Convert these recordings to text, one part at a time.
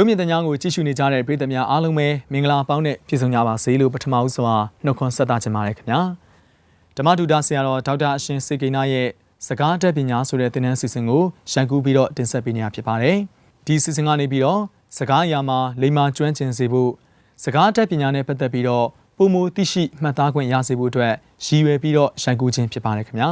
ရုပ်မြင်သံကြားကိုကြည့်ရှုနေကြတဲ့ပရိသတ်များအားလုံးပဲမင်္ဂလာပေါင်းနဲ့ပြည့်စုံကြပါစေလို့ပထမဦးစွာနှုတ်ခွန်းဆက်သချင်ပါတယ်ခင်ဗျာဓမ္မဒုတာဆရာတော်ဒေါက်တာအရှင်စေကိန်းနာရဲ့စကားတက်ပညာဆိုတဲ့သင်တန်းစီစဉ်ကိုရန်ကူပြီးတော့တင်ဆက်ပေးနေတာဖြစ်ပါတယ်ဒီစီစဉ်ကနေပြီးတော့စကားအရာမှာလိမ္မာကျွမ်းကျင်စေဖို့စကားတက်ပညာနဲ့ပတ်သက်ပြီးတော့ပုံမူသိရှိမှတ်သားခွင့်ရစေဖို့အတွက်ရည်ရွယ်ပြီးတော့ရန်ကူခြင်းဖြစ်ပါတယ်ခင်ဗျာ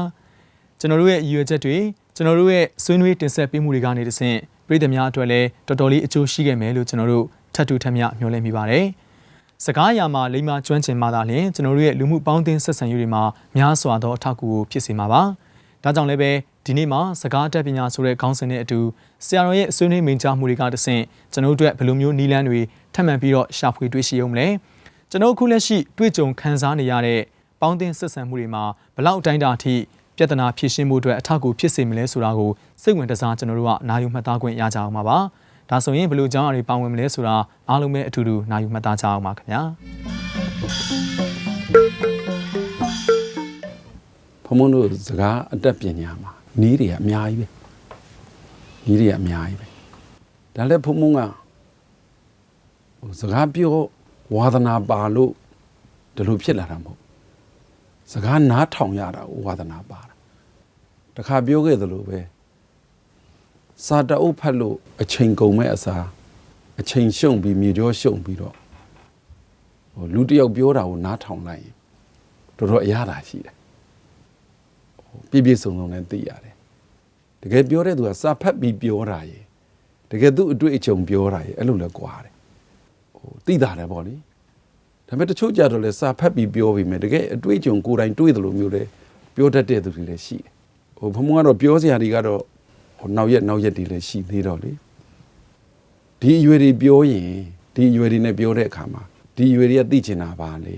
ကျွန်တော်တို့ရဲ့ရည်ရွယ်ချက်တွေကျွန်တော်တို့ရဲ့ဆွေးနွေးတင်ဆက်ပေးမှုတွေကနေတဆင့် ပြည်သူများအတွက်လည်းတော်တော်လေးအကျိုးရှိခဲ့မယ်လို့ကျွန်တော်တို့ထပ်တူထပ်မြမျှော်လင့်မိပါတယ်။စကားအရာမှာလိမ္မာကျွမ်းကျင်မှသာလျှင်ကျွန်တော်တို့ရဲ့လူမှုပေါင်းသင်းဆက်ဆံရေးတွေမှာများစွာသောအထောက်အကူကိုဖြစ်စေမှာပါ။ဒါကြောင့်လည်းပဲဒီနေ့မှာစကားတက်ပညာဆိုတဲ့ခေါင်းစဉ်နဲ့အတူဆရာတော်ရဲ့ဆွေးနွေးမိန့်ကြားမှုတွေကတဆင့်ကျွန်တော်တို့အတွက်ဘယ်လိုမျိုးနည်းလမ်းတွေထပ်မံပြီးတော့ရှာဖွေတွေ့ရှိအောင်မလဲ။ကျွန်တော်အခုလက်ရှိတွေ့ကြုံခံစားနေရတဲ့ပေါင်းသင်းဆက်ဆံမှုတွေမှာဘလောက်အတိုင်းအတာအထိ ပြဿနာဖြေရှင်းမှုအတွက်အထောက်အကူဖြစ်စေမလဲဆိုတာကိုစိတ်ဝင်တစားကျွန်တော်တို့ကနာယူမှတ်သားခွင့်ရကြအောင်ပါပါ။ဒါဆိုရင်ဘယ်လိုကြောင်းအရာတွေပါဝင်မလဲဆိုတာအားလုံးပဲအထူးတူနာယူမှတ်သားကြအောင်ပါခင်ဗျာဘုံဘုံတို့စကားအတက်ပညာမှာနီးတွေကအများကြီးပဲနီးတွေကအများကြီးပဲဒါလည်းဘုံဘုံကဟိုစကားပြောဝါသနာပါလို့ဒီလိုဖြစ်လာတာမဟုတ် စကားနားထောင်ရတာဝါသနာပါတာတခါပြောခဲ့သလိုပဲစာတအုပ်ဖတ်လို့အချိန်ကုန်မဲ့အစားအချိန်ရှုံပြီးမြေကြောရှုံပြီးတော့ဟိုလူတစ်ယောက်ပြောတာကိုနားထောင်လိုက်ရင်တော်တော်အရသာရှိတယ်ပြည့်ပြည့်စုံစုံနဲ့သိရတယ်တကယ်ပြောတဲ့သူကစာဖတ်ပြီးပြောတာရေတကယ်သူ့အတွေ့အကြုံပြောတာရေအဲ့လိုလဲကွာတယ်ဟိုသိတာတယ်ပေါ့လေ ဒါပေမဲ့တချို့ကြတော့လဲစာဖတ်ပြီးပြောပြီးမယ်တကယ်အတွေ့အကြုံကိုယ်တိုင်တွေ့တယ်လို့မျိုးလဲပြောတတ်တဲ့သူတွေလည်းရှိတယ်ဟိုဘုံဘုံကတော့ပြောစရာတွေကတော့ဟိုနောက်ရက်နောက်ရက်တွေလည်းရှိသေးတော့လေဒီအရွယ်တွေပြောရင်ဒီအရွယ်တွေနဲ့ပြောတဲ့အခါမှာဒီအရွယ်တွေကသိချင်တာပါလေ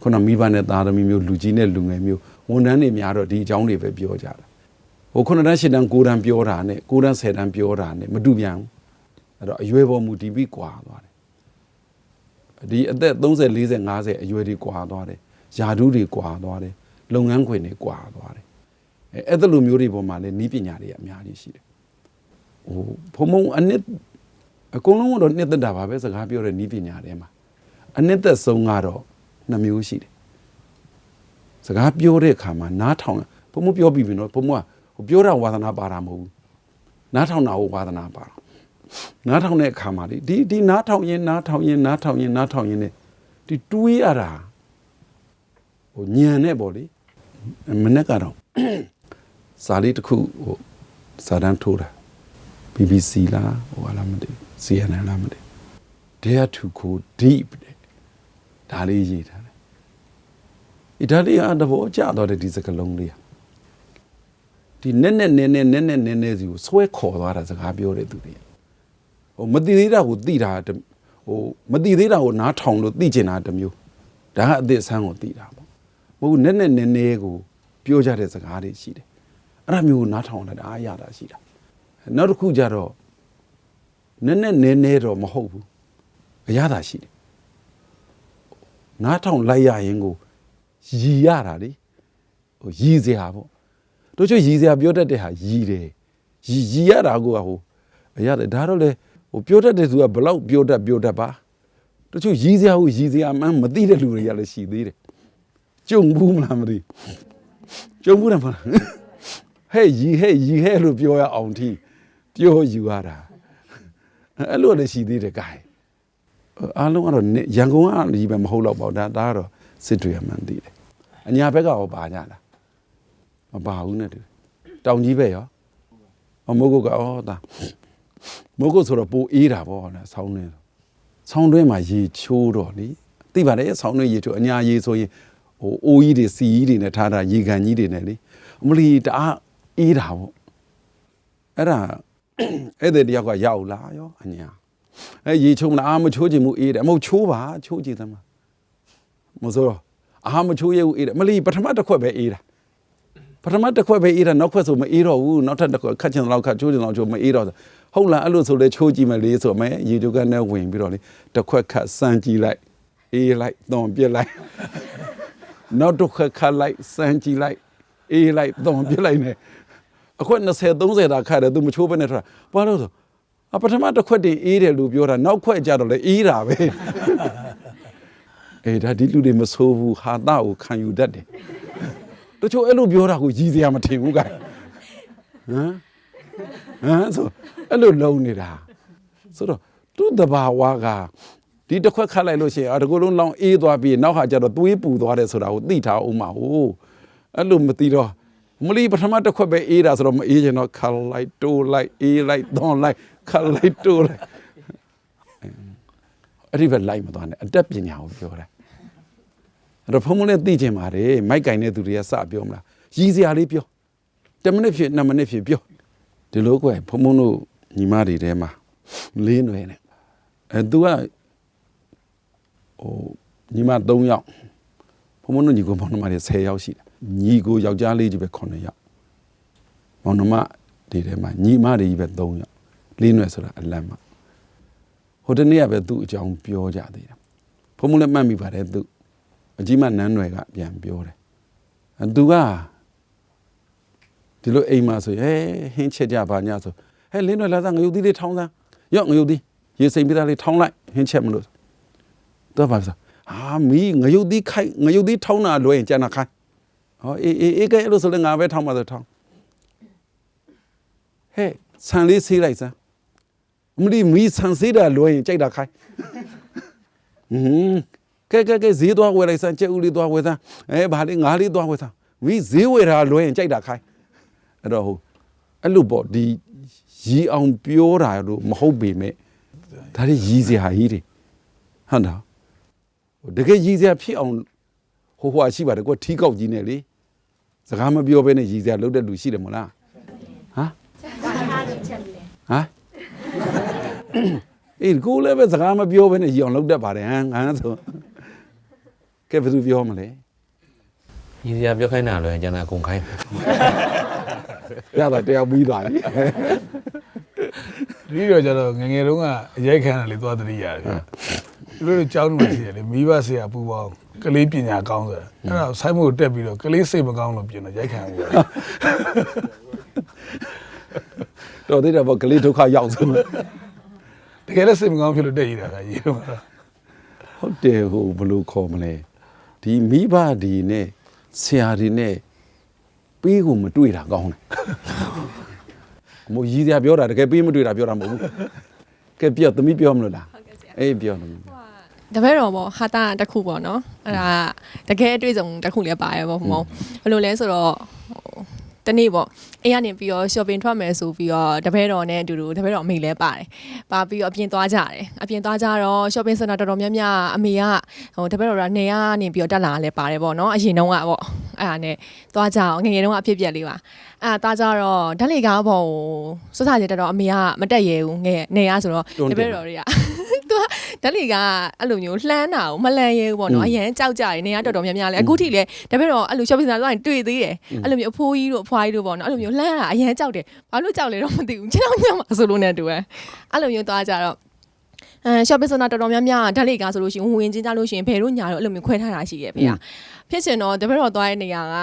ခုနမိဘနဲ့သားသမီးမျိုးလူကြီးနဲ့လူငယ်မျိုးဝန်ထမ်းတွေများတော့ဒီအကြောင်းတွေပဲပြောကြတာဟိုခုနတန်းရှစ်တန်းကိုတန်းပြောတာနဲ့ကိုတန်းဆယ်တန်းပြောတာနဲ့မတူပြန်ဘူးအဲ့တော့အရွယ်ပေါ်မူတည်ပြီးကွာသွားတယ် ဒီအသက်30 40 50အရွယ်တွေကွာသွားတယ်ယာဓုတွေကွာသွားတယ်လုပ်ငန်းခွင်တွေကွာသွားတယ်အဲအဲ့ဒါလိုမျိုးတွေပေါ်မှာလည်းနီးပညာတွေအများကြီးရှိတယ်ဟိုဘုံဘုံအနှစ်အကုန်လုံးကတော့နှစ်သက်တာပါပဲစကားပြောတဲ့နီးပညာတွေမှာအနှစ်သက်ဆုံးကတော့နှမျိုးရှိတယ်စကားပြောတဲ့အခါမှာနားထောင်ဘုံမပြောပြီးပြီနော်ဘုံမကဟိုပြောတာဝါသနာပါတာမဟုတ်ဘူးနားထောင်တာကိုဝါသနာပါတာ နားထောင်တဲ့အခါမှာဒီဒီနားထောင်ရင်နားထောင်ရင်နားထောင်ရင်နားထောင်ရင်ねဒီတွေးရတာဟိုညံနဲ့ပေါ့လေမနေ့ကတော့စာလေးတစ်ခုဟိုစာတန်းထိုးတာ BBC လားဟိုလားမသိ CNN လားမသိ Dare to go deep တဲ့ဒါလေးရေးထားတယ်။ဒါလေးအတဘောကြတော့တဲ့ဒီစကလုံးလေးဒီနဲ့နဲ့နဲ့နဲ့နဲ့နဲ့နဲ့စီကိုဆွဲခေါ်သွားတာစကားပြောတဲ့သူတွေက ဟိုမတိသေးတာကိုတိတာတစ်ဟိုမတိသေးတာကိုနားထောင်လို့တိကျင်တာတစ်မျိုးဒါကအသစ်ဆန်းကိုတိတာပေါ့မဟုတ်နဲ့နဲ့နဲ့နဲ့ကိုပြောကြတဲ့စကားတွေရှိတယ်အဲ့ဒါမျိုးကိုနားထောင်တာဒါအားရတာရှိတာနောက်တစ်ခုကြတော့နဲ့နဲ့နဲ့နဲ့တော့မဟုတ်ဘူးအရသာရှိတယ်နားထောင်လိုက်ရရင်ကိုရည်ရတာလေဟိုရည်စရာပေါ့တို့ချွတ်ရည်စရာပြောတတ်တဲ့ဟာရည်တယ်ရည်ရည်ရတာကိုကဟိုရတယ်ဒါတော့လေ ဟိုပြောတတ်တဲ့သူကဘလောက်ပြောတတ်ပြောတတ်ပါတို့ချွတ်ရည်စရာကိုရည်စရာမှန်းမသိတဲ့လူတွေကလည်းရှိသေးတယ်ကြုံဘူးမလားမသိကြုံဘူးတယ်မလားဟဲ့ရည်ဟဲ့ရည်ဟဲ့လို့ပြောရအောင်ထိပြောယူရတာအဲ့လိုလည်းရှိသေးတယ် gain အားလုံးကတော့နေရန်ကုန်ကကြီးပဲမဟုတ်တော့ပါဘူးဒါဒါကတော့စစ်တွေအမှန်တည်တယ်အညာဘက်ကရောပါကြလားမပါဘူးနဲ့တူတောင်ကြီးပဲရောအမိုးကုတ်ကဩဒါ မိုးကုတ်ဆိုတော့ပိုအေးတာပေါ့နော်ဆောင်းနေဆောင်းတွင်းမှာရေချိုးတော့လေသိပါတယ်ဆောင်းတွင်းရေချိုးအညာရေဆိုရင်ဟိုအိုးကြီးတွေစီကြီးတွေနဲ့ထားတာရေကန်ကြီးတွေနဲ့လေအမလီတအားအေးတာပေါ့အဲ့ဒါအဲ့တဲ့တယောက်ကရောက်လာရောအညာအဲရေချိုးမလားအာမချိုးခြင်းမူအေးတယ်အမဟုတ်ချိုးပါချိုးကြည့်သမ်းပါမဆိုတော့အာမချိုးရဘူးအေးတယ်မလီပထမတစ်ခွက်ပဲအေးတာ ပထမတစ်ခွက်ပဲအေးတာနောက်ခွက်ဆိုမအေးတော့ဘူးနောက်ထပ်တစ်ခွက်ခတ်ချင်တော့ခတ်ချိုးချင်တော့ချိုးမအေးတော့ဟုတ်လားအဲ့လိုဆိုလေချိုးကြည့်မယ်လေးဆိုမယ်ရေချိုးကနဲ့ဝင်ပြီးတော့လေတစ်ခွက်ခတ်စမ်းကြည့်လိုက်အေးလိုက်သွန်ပြစ်လိုက်နောက်တစ်ခွက်ခတ်လိုက်စမ်းကြည့်လိုက်အေးလိုက်သွန်ပြစ်လိုက်နေအခွက်20 30တာခတ်တယ်သူမချိုးဘဲနဲ့ထွက်ဘာလို့ဆိုအပထမတစ်ခွက်တင်အေးတယ်လို့ပြောတာနောက်ခွက်ကြတော့လေအေးတာပဲအေးဒါဒီလူတွေမဆိုးဘူးဟာတာကိုခံယူတတ်တယ် တချို့အဲ့လိုပြောတာကိုရည်စရာမထင်ဘူးကဟမ်ဟမ်ဆိုအဲ့လိုလုံးနေတာဆိုတော့သူ့တဘာဝကဒီတစ်ခွက်ခတ်လိုက်လို့ရှိရင်အာဒီကိုယ်လုံးလောင်းအေးသွားပြီးနောက်ဟာကျတော့သွေးပူသွားတယ်ဆိုတာကိုသိထားအောင်ပါဟုတ်အဲ့လိုမသိတော့မလီပထမတစ်ခွက်ပဲအေးတာဆိုတော့မအေးချင်တော့ခတ်လိုက်တိုးလိုက်အေးလိုက်သွန်လိုက်ခတ်လိုက်တိုးလိုက်အဲ့ဒီပဲလိုက်မသွားနဲ့အတက်ပညာကိုပြောတာအဲ့ တော့ဖုံဖုံနဲ့သိချင်ပါတယ်မိုက်ကင်တဲ့သူတွေကစပြောမလားရည်စရာလေးပြော10မိနစ်ဖြစ်2မိနစ်ဖြစ်ပြောဒီလိုကွယ်ဖုံဖုံတို့ညီမတွေထဲမှာလေးနွယ်နဲ့အဲ तू ကဟိုညီမ3ယောက်ဖုံဖုံတို့ညီကိုမောင်နှမတွေ10ယောက်ရှိတယ်ညီကိုယောက်ျားလေးကြီးပဲ9ယောက်မောင်နှမတွေထဲမှာညီမတွေကြီးပဲ3ယောက်လေးနွယ်ဆိုတာအလတ်မှာဟိုတနေ့ကပဲသူ့အကြောင်းပြောကြသေးတယ်ဖုံဖုံလည်းမှတ်မိပါတယ်သူ အကြီးမနန်းနွယ်ကပြန်ပြောတယ်အဲ तू ကဒီလိုအိမ်မှာဆိုရင်ဟဲဟင်းချက်ကြပါညာဆိုဟဲလင်းနွယ်လာသားငရုတ်သီးလေးထောင်းသားရော့ငရုတ်သီးရေစိမ်ပြသားလေးထောင်းလိုက်ဟင်းချက်မလို့တော့ပါဆိုဟာမီးငရုတ်သီးခိုက်ငရုတ်သီးထောင်းတာလွယ်ရင်ကျန်တာခိုင်းဟောအေးအေးအေးကဲအဲ့လိုဆိုလည်းငါပဲထောင်းပါဆိုထောင်းဟဲ့ဆန်လေးဆေးလိုက်စမ်းအမလီမီးဆန်ဆေးတာလွယ်ရင်ကြိုက်တာခိုင်းဟင်း ကဲကဲကဲဈေးသွားဝယ်လိုက်စမ်းကြက်ဥလေးသွားဝယ်စမ်းအဲဘာလေးငါးလေးသွားဝယ်စမ်းမီးဈေးဝယ်တာလွယ်ရင်ကြိုက်တာခိုင်းအဲ့တော့ဟိုအဲ့လိုပေါ့ဒီရီအောင်ပြောတာလို့မဟုတ်ပေမဲ့ဒါတွေရီစရာကြီးတွေဟန်တာဟိုတကယ်ရီစရာဖြစ်အောင်ဟိုဟွာရှိပါတယ်ကိုယ်ထီးကောက်ကြီးနဲ့လေစကားမပြောဘဲနဲ့ရီစရာလုပ်တဲ့လူရှိတယ်မဟုတ်လားဟမ်ဟမ်အေးကိုလည်းပဲစကားမပြောဘဲနဲ့ရီအောင်လုပ်တတ်ပါတယ်ဟမ်ဟမ်ဆို ကဲဘယ်သူပြောမလဲရည်စရာပြောခိုင်းတာလွယ်ကျန်တာအကုန်ခိုင်းရတာတရားပြီးသွားပြီဒီတော့ကျတော့ငယ်ငယ်တုန်းကအရိုက်ခံတာလေသွားတတိရတယ်ဗျသူတို့ကြောင်းနေမှာရှိတယ်လေမိဘဆရာပူပေါင်းကလေးပညာကောင်းဆိုအဲ့ဒါဆိုင်းမို့တက်ပြီးတော့ကလေးစိတ်မကောင်းလို့ပြင်တော့ရိုက်ခံရဘူးတော်သေးတယ်ပေါ့ကလေးဒုက္ခရောက်ဆုံးတကယ်လည်းစိတ်မကောင်းဖြစ်လို့တက်ရတာကရေတော့ဟုတ်တယ်ဟိုဘယ်လိုခေါ်မလဲ ဒီမိဘဒီနဲ့ဆရာဒီနဲ့ပေးကိုမတွေ့တာကောင်းတယ်မို့ရည်စရာပြောတာတကယ်ပေးမတွေ့တာပြောတာမဟုတ်ဘူးကဲပြောသမီးပြောမလို့လားအေးပြောတယ်တပည့်တော်ပေါ့ဟာတာတစ်ခုပေါ့နော်အဲ့ဒါတကယ်အတွေ့အကြုံတစ်ခုလည်းပါရပေါ့ဘုံဘုံဘယ်လိုလဲဆိုတော့ဟို တနေ့ပေါ့အိမ်ကနေပြီးတော့ shopping ထွက်မယ်ဆိုပြီးတော့တပည့်တော်နဲ့အတူတူတပည့်တော်အမေလည်းပါတယ်ပါပြီးတော့အပြင်သွားကြတယ်အပြင်သွားကြတော့ shopping center တော်တော်များများအမေကဟိုတပည့်တော်ကနေရနေပြီးတော့တက်လာလည်းပါတယ်ပေါ့နော်အရင်တုန်းကပေါ့အဲ့ဒါနဲ့သွားကြအောင်ငယ်ငယ်တုန်းကအဖြစ်ပြက်လေးပါအဲ့ဒါသွားကြတော့ဓာတ်လေကားပေါ့စစချင်းတက်တော့အမေကမတက်ရဲဘူးငယ်နေရဆိုတော့တပည့်တော်တွေက သူကဓာတ်လေကအဲ့လိုမျိုးလှမ်းတာကိုမလှမ်းရဲဘူးပေါ့နော်အရန်ကြောက်ကြတယ်နေရတော်တော်များများလဲအခုထိလဲတပည့်တော်အဲ့လို shopping center သွားရင်တွေ့သေးတယ်အဲ့လိုမျိုးအဖိုးကြီးတို့အဖွားကြီးတို့ပေါ့နော်အဲ့လိုမျိုးလှမ်းတာအရန်ကြောက်တယ်ဘာလို့ကြောက်လဲတော့မသိဘူးကျွန်တော်ညမှာဆိုလို့နဲ့တူပဲအဲ့လိုမျိုးသွားကြတော့ အဲ shopping center တော်တော်များများဓာတ်လေကဆိုလို့ရှိရင်ဝင်ဝင်ချင်းကြလို့ရှိရင်ဘယ်တို့ညာတော့အဲ့လိုမျိုးခွဲထားတာရှိရဲ့ဖေ။ဖြစ်ချင်တော့တပည့်တော်သွားတဲ့နေရာက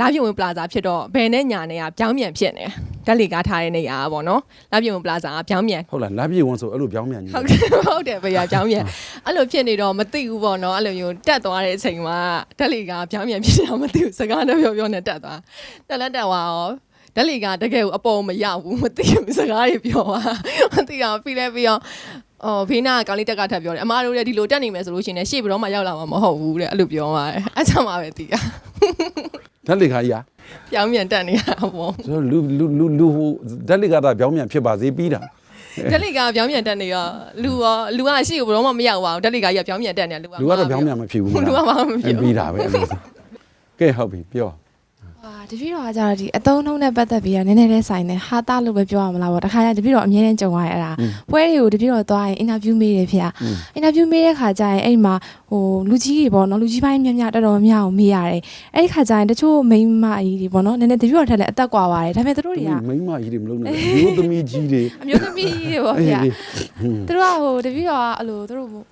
လာပြုံဝင်ပလာဇာဖြစ်တော့ဘယ်နဲ့ညာနေရပြောင်းပြန်ဖြစ်နေဓာတ်လေကားထားတဲ့နေရာပေါ့နော်လာပြုံဝင်ပလာဇာကပြောင်းပြန်ဟုတ်လားလက်ပြေဝန်ဆိုအဲ့လိုပြောင်းမြန်ကြီးဟုတ်တယ်ဟုတ်တယ်ဗျာပြောင်းပြန်အဲ့လိုဖြစ်နေတော့မသိဘူးပေါ့နော်အဲ့လိုမျိုးတက်သွားတဲ့အချိန်မှာဓာတ်လီကပြောင်းပြန်ဖြစ်နေတာမသိဘူးစကားနဲ့ပြောပြောနဲ့တက်သွားတက်လက်တက်သွားရော ဓာတ်လီကတကယ်ကိုအပေါ်မရောက်ဘူးမသိဘူးစကားတွေပြောတာမသိအောင်ပြီးလဲပြီးအောင်အော်ဖေးနာကောင်လေးတက်ကထပ်ပြောတယ်အမားတို့လည်းဒီလိုတက်နေမယ်ဆိုလို့ရှိရင်ရှေ့ဘယ်တော့မှရောက်လာမှာမဟုတ်ဘူးတဲ့အဲ့လိုပြောပါတယ်အဲ့ကြောင့်မှပဲတီးတာဓာတ်လေခါကြီးอ่ะပြောင်းပြန်တက်နေတာပေါ့ဆိုတော့လူလူလူလူဟိုဓာတ်လေကသာပြောင်းမြန်ဖြစ်ပါစေပြီးတာဓာတ်လီကပြောင်းပြန်တက်နေရောလူရောလူကရှေ့ကိုဘယ်တော့မှမရောက်ပါဘူးဓာတ်လီကကြီးကပြောင်းပြန်တက်နေလူကလူကတော့ပြောင်းမြန်မဖြစ်ဘူးမလားလူကမှမဖြစ်ဘူးပြီးတာပဲအဲ့လိုကဲဟုတ်ပြီပြော ဟာတပည့်တော်ကကြတော့ဒီအသုံးနှုန်းနဲ့ပတ်သက်ပြီးတော့နည်းနည်းလေးဆိုင်တယ်ဟာတာလို့ပဲပြောရမလားပေါ့တခါကျတပည့်တော်အမြဲတမ်းကြုံရအဲ့ဒါပွဲတွေကိုတပည့်တော်သွားရင်အင်တာဗျူးမေးတယ်ဖေ။အင်တာဗျူးမေးတဲ့ခါကျရင်အဲ့ဒီမှာဟဟိုလူကြီးတွေပေါ့နော်လူကြီးပိုင်းများများတော်တော်များများကိုမေးရတယ်အဲ့ဒီခါကျရင်တချို့မိန်းမကြီးတွေပေါ့နော်နည်းနည်းတပြည့်တော်ထက်လည်းအသက်ကွာပါတယ်ဒါပေမဲ့သူတို့တွေကမိန်းမကြီးတွေမလုံးနဲ့မျိုးသမီးကြီးတွေအမျိုးသမီးတွေပေါ့ဗျာသူတို့ကဟိုတပြည့်တော်ကအဲ့လိုသူတို့ဟို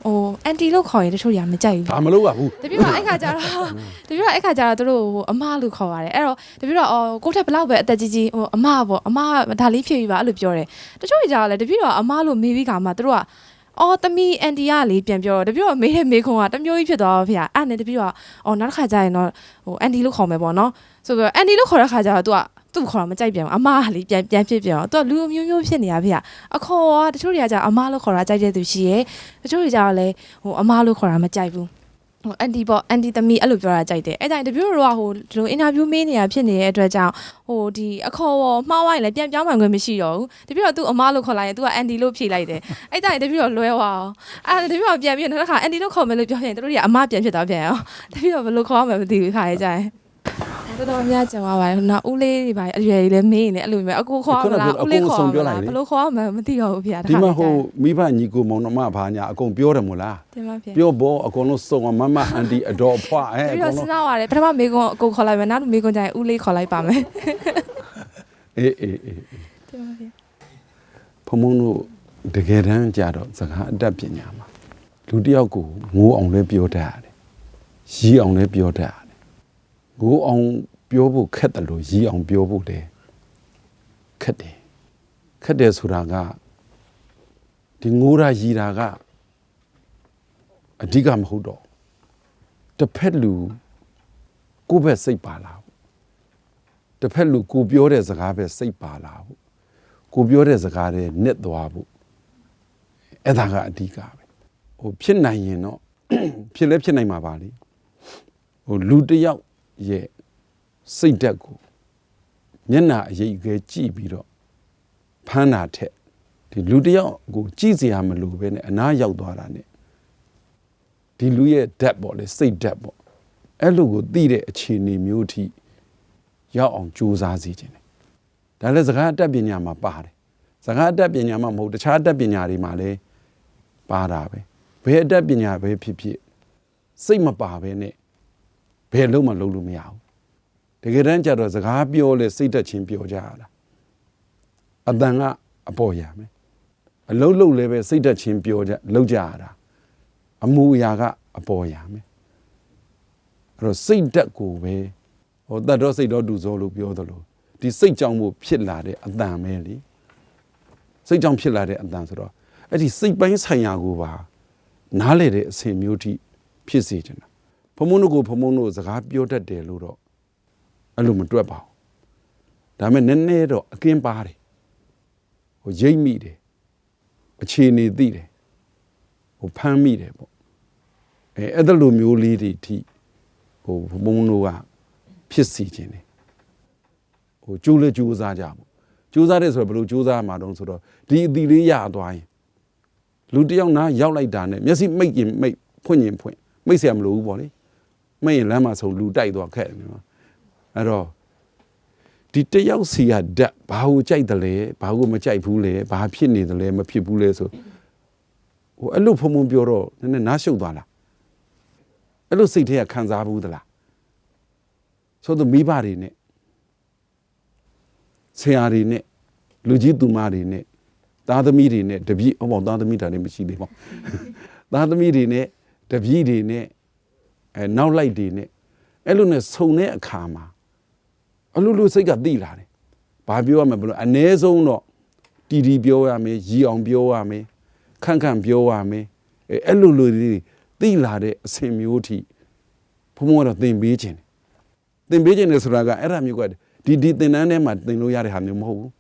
အန်တီလို့ခေါ်ရင်တချို့တွေကမကြိုက်ဘူးဒါမလုပ်ရဘူးတပြည့်တော့အဲ့ခါကျတော့တပြည့်တော့အဲ့ခါကျတော့သူတို့ဟိုအမလို့ခေါ်ပါတယ်အဲ့တော့တပြည့်တော့အော်ကိုယ့်ထက်ဘလောက်ပဲအသက်ကြီးကြီးဟိုအမပေါ့အမဒါလေးဖြစ်ပြီပါအဲ့လိုပြောတယ်တချို့ကြီးကြတော့လေတပြည့်တော့အမလို့မေးပြီးခါမှသူတို့က အော်တမီအန်တီကလေပြန်ပြောတော့တပြည့်တော့မေးတဲ့မေးခွန်းကတမျိုးကြီးဖြစ်သွားတော့ဖေ။အဲ့နဲ့တပြည့်တော့အော်နောက်တစ်ခါကျရင်တော့ဟိုအန်တီလို့ခေါ်မယ်ပေါ့နော်ဆိုပြီးတော့အန်တီလို့ခေါ်တဲ့ခါကျတော့ तू ကသူ့ခေါ်တော့မကြိုက်ပြန်ဘူးအမကလေပြန်ပြန်ဖြစ်ပြန်တော့ तू လူမျိုးမျိုးဖြစ်နေရဖေ။အခေါ်ကတချို့တွေကကြအမလို့ခေါ်တာကြိုက်တဲ့သူရှိရဲတချို့တွေကြတော့လေဟိုအမလို့ခေါ်တာမကြိုက်ဘူးဟို အန်တီပေါ့အန်တီသမီးအဲ့လိုပြောတာကြိုက်တယ်အဲ့ဒါတပြို့တော့ဟိုဒီလိုအင်တာဗျူးမေးနေတာဖြစ်နေတဲ့အတွက်ကြောင့်ဟိုဒီအခေါ်ပေါ်မှားဝိုင်းလည်းပြန်ပြောင်းမှန်ခွင့်မရှိတော့ဘူးတပြို့တော့သူ့အမားလို့ခေါ်လိုက်ရင် तू ကအန်တီလို့ဖြေလိုက်တယ်အဲ့ဒါတပြို့တော့လွဲသွားအောင်အဲ့ဒါတပြို့တော့ပြန်ပြီးနောက်တစ်ခါအန်တီလို့ခေါ်မယ်လို့ပြောရင်တို့တွေကအမပြန်ဖြစ်သွားပြန်အောင်တပြို့တော့ဘယ်လိုခေါ်ရမလဲမသိဘူးခါရဲကြရင် တော်တော်များကြံသွားပါတယ်နော်ဦးလေးတွေပါအရွယ်ကြီးလည်းမေးနေအဲ့လိုမျိုးအကူခေါ်မလားဦးလေးခေါ်မလားဘယ်လိုခေါ်ရမလဲမသိတော့ဘူးဖေ။ဒီမှာဟိုမိဘညီကိုမောင်နှမဘာညာအကုန်ပြောတယ်မို့လားတင်ပါဖေပြောဖို့အကုန်လုံးစုံအောင်မမအန်တီအတော်အဖွားအဲပြီးအတော့ကုန်စဉ်းလုံးစားရတယ်ပထမမေကွန်အကိုခေါ်လိုက်မယ်နောက်တစ်မေကွန်ကျရင်ဦးလေးခေါ်လိုက်ပါမယ်အေးအေးအေးတင်ပါဖေဖုံဖုံတို့တကယ်တမ်းကြတော့စကားအတတ်ပညာမှာလူတစ်ယောက်ကိုငိုအောင်လည်းပြောတတ်ရတယ်ရီးအောင်လည်းပြောတတ်ရတယ် ငိုအောင်ပြောဖို့ခက်တယ်လို့ရီးအောင်ပြောဖို့တယ်ခက်တယ်ခက်တယ်ဆိုတာကဒီငိုတာရီးတာကအဓိကမဟုတ်တော့တစ်ဖက်လူကိုယ့်ဘက်စိတ်ပါလာဘူးတစ်ဖက်လူကိုပြောတဲ့စကားပဲစိတ်ပါလာဘူးကိုပြောတဲ့စကားတွေနစ်သွားဖို့အဲ့ဒါကအဓိကပဲဟိုဖြစ်နိုင်ရင်တော့ဖြစ်လဲဖြစ်နိုင်မှာပါလေဟိုလူတစ်ယောက် ရဲ့စိတ်ဓာတ်ကိုမျက်နှာအရေးအကဲကြည့်ပြီးတော့ဖမ်းတာထက်ဒီလူတစ်ယောက်ကိုကြည့်စရာမလိုပဲနဲ့အနားရောက်သွားတာ ਨੇ ဒီလူရဲ့ဓာတ်ပေါ့လေစိတ်ဓာတ်ပေါ့အဲ့လိုကိုသိတဲ့အခြေအနေမျိုးအထိရောက်အောင်ကြိုးစားစီခြင်းတယ်ဒါလည်းစကားအတတ်ပညာမှာပါတယ်စကားအတတ်ပညာမှာမဟုတ်တခြားအတတ်ပညာတွေမှာလည်းပါတာပဲဘယ်အတတ်ပညာပဲဖြစ်ဖြစ်စိတ်မပါဘဲနဲ့ ဘယ်လုံးမှလုံးလို့မရဘူးတကယ်တမ်းကျတော့စကားပြောလဲစိတ်တက်ချင်းပြောကြရတာအတန်ကအပေါ်ရမယ်အလုံးလုံးလည်းပဲစိတ်တက်ချင်းပြောကြလုံးကြရတာအမူအရာကအပေါ်ရမယ်အဲ့တော့စိတ်တက်ကိုပဲဟောတတ်တော့စိတ်တော့တူစောလို့ပြောသလိုဒီစိတ်ကြောင့်မို့ဖြစ်လာတဲ့အတန်ပဲလေစိတ်ကြောင့်ဖြစ်လာတဲ့အတန်ဆိုတော့အဲ့ဒီစိတ်ပိုင်းဆိုင်ရာကိုပါနားလေတဲ့အဆင်မျိုးထိဖြစ်စေချင်တာ ဖုံဖုံတို့ကိုဖုံဖုံတို့စကားပြောတတ်တယ်လို့တော့အဲ့လိုမတွက်ပါဘူးဒါပေမဲ့နည်းနည်းတော့အကင်းပါတယ်ဟိုရိပ်မိတယ်အခြေအနေသိတယ်ဟိုဖမ်းမိတယ်ပေါ့အဲအဲ့ဒါလိုမျိုးလေးတွေထိဟိုဖုံဖုံတို့ကဖြစ်စီခြင်းတယ် ဟိုကြိုးလဲကြိုးစားကြပေါ့ကြိုးစားတယ်ဆိုတော့ဘယ်လိုကြိုးစားမှာတုံးဆိုတော့ဒီအတီလေးရသွားရင်လူတစ်ယောက်နားရောက်လိုက်တာနဲ့မျက်စိမိတ်ရင်မိတ်ဖွင့်ရင်ဖွင့်မိတ်เสียမလို့ဘူးပေါ့လေ မိတ်ရင်လမ်းမှာဆုံလူတိုက်သွားခက်တယ်နော်အဲ့တော့ဒီတစ်ယောက်စီကဓာတ်ဘာကိုကြိုက်တယ်လဲဘာကိုမကြိုက်ဘူးလဲဘာဖြစ်နေတယ်လဲမဖြစ်ဘူးလဲဆိုဟိုအဲ့လိုဖုံဖုံပြောတော့နည်းနည်းနားရှုပ်သွားလားအဲ့လိုစိတ်ထဲကခံစားဘူးသလားဆိုတော့မိဘတွေနဲ့ဆရာတွေနဲ့လူကြီးသူမတွေနဲ့သားသမီးတွေနဲ့တပည့်ဟောပေါ့သားသမီးတာလည်းမရှိသေးပါဘူးသားသမီးတွေနဲ့တပည့်တွေနဲ့ အဲနောက်လိုက်တွေနဲ့အဲ့လိုနဲ့ဆုံတဲ့အခါမှာအလိုလိုစိတ်ကတိလာတယ်ဘာပြောရမလဲဘယ်လိုအ ਨੇ ဆုံးတော့တီတီပြောရမယ်ရီအောင်ပြောရမယ်ခန့်ခန့်ပြောရမယ်အဲအဲ့လိုလိုလေးတိလာတဲ့အဆင်မျိုးထိဘုံဘုံကတော့သင်ပေးခြင်းတယ်သင်ပေးခြင်းတယ်ဆိုတာကအဲ့ဒါမျိုးကဒီဒီသင်တန်းထဲမှာသင်လို့ရတဲ့ဟာမျိုးမဟုတ်ဘူး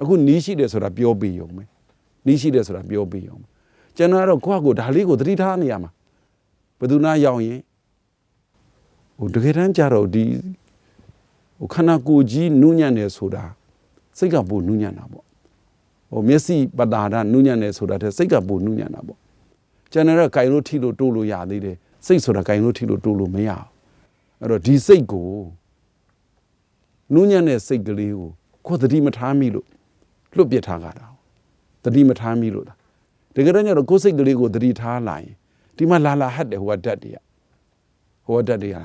အခုနီးရှိတယ်ဆိုတာပြောပြရုံပဲနီးရှိတယ်ဆိုတာပြောပြရုံပဲကျွန်တော်ကတော့ကိုယ့်ကိုယ်ဒါလေးကိုသတိထားနေရမှာဘယ်သူနာရောက်ရင် ဟိုတကယ်တမ်းကြတော့ဒီဟိုခန္ဓာကိုယ်ကြီးနုညံ့နေဆိုတာစိတ်ကပိုနုညံ့တာပေါ့ဟိုမျက်စိပတာဒနုညံ့နေဆိုတာတဲ့စိတ်ကပိုနုညံ့တာပေါ့ကျွန်တော်ကကင်လို့ထိလို့တိုးလို့ရသေးတယ်စိတ်ဆိုတာကင်လို့ထိလို့တိုးလို့မရဘူးအဲ့တော့ဒီစိတ်ကိုနုညံ့တဲ့စိတ်ကလေးကိုကိုယ်သတိမထားမိလို့လွတ်ပြစ်ထားကြတာသတိမထားမိလို့လားတကယ်တော့ညတော့ကိုယ်စိတ်ကလေးကိုသတိထားလာရင်ဒီမှာလာလာဟတ်တယ်ဟိုကဓာတ်တွေကဟိုကဓာတ်တွေက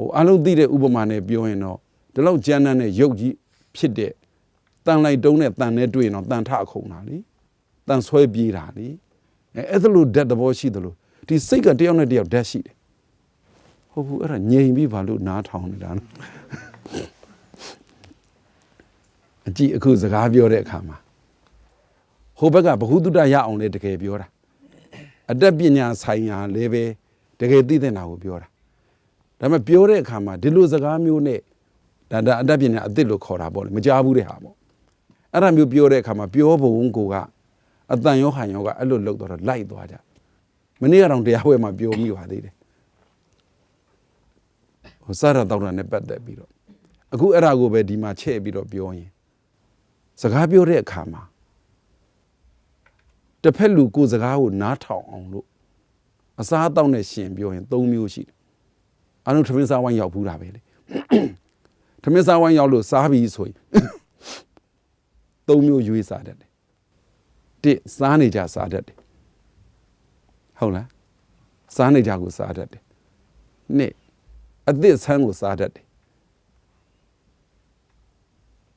ဟိုအလုံးသိတဲ့ဥပမာနဲ့ပြောရင်တော့ဒီလောက်ကျမ်းမ်းတဲ့ရုပ်ကြီးဖြစ်တဲ့တန်လိုက်တုံးတဲ့တန်နဲ့တွေ့ရင်တော့တန်ထခုံတာလေတန်ဆွဲပြေးတာလေအဲအဲ့ဒါလိုဓာတ်သဘောရှိတယ်လို့ဒီစိတ်ကတယောက်နဲ့တယောက်ဓာတ်ရှိတယ်ဟုတ်ဘူးအဲ့ဒါငြိမ်ပြီးဘာလို့နားထောင်နေတာလဲအကြည့်အခုစကားပြောတဲ့အခါမှာဟိုဘက်ကဘ ഹു တုတရအောင်လေတကယ်ပြောတာအတတ်ပညာဆိုင်ရာလည်းပဲတကယ်သိတဲ့နာကိုပြောတာ ဒါပေမဲ့ပြောတဲ့အခါမှာဒီလိုစကားမျိုးနဲ့ဒါဒါအတတ်ပညာအသစ်လို့ခေါ်တာပေါ့လေမကြားဘူးတဲ့ဟာပေါ့အဲ့ဒါမျိုးပြောတဲ့အခါမှာပြောပုံကိုကအတန်ရောဟန်ရောကအဲ့လိုလောက်တော့လိုက်သွားကြမနေ့ကတော့တရားဝဲမှာပြောမိပါသေးတယ်ဟိုစားရတော့တာနဲ့ပတ်သက်ပြီးတော့အခုအဲ့ဒါကိုပဲဒီမှာချဲ့ပြီးတော့ပြောရင်စကားပြောတဲ့အခါမှာတစ်ဖက်လူကိုယ်စကားကိုနားထောင်အောင်လို့အစားအသောက်နဲ့ရှင်ပြောရင်၃မျိုးရှိတယ် အလုံးထမင်းစားဝိုင်းရောက်ဘူးတာပဲလေထမင်းစားဝိုင်းရောက်လို့စားပြီးဆိုရင်၃မျိုးရွေးစားတတ်တယ်တစ်စားနေကြစားတတ်တယ်ဟုတ်လားစားနေကြကိုစားတတ်တယ်နှစ်အသစ်ဆန်းကိုစားတတ်တယ်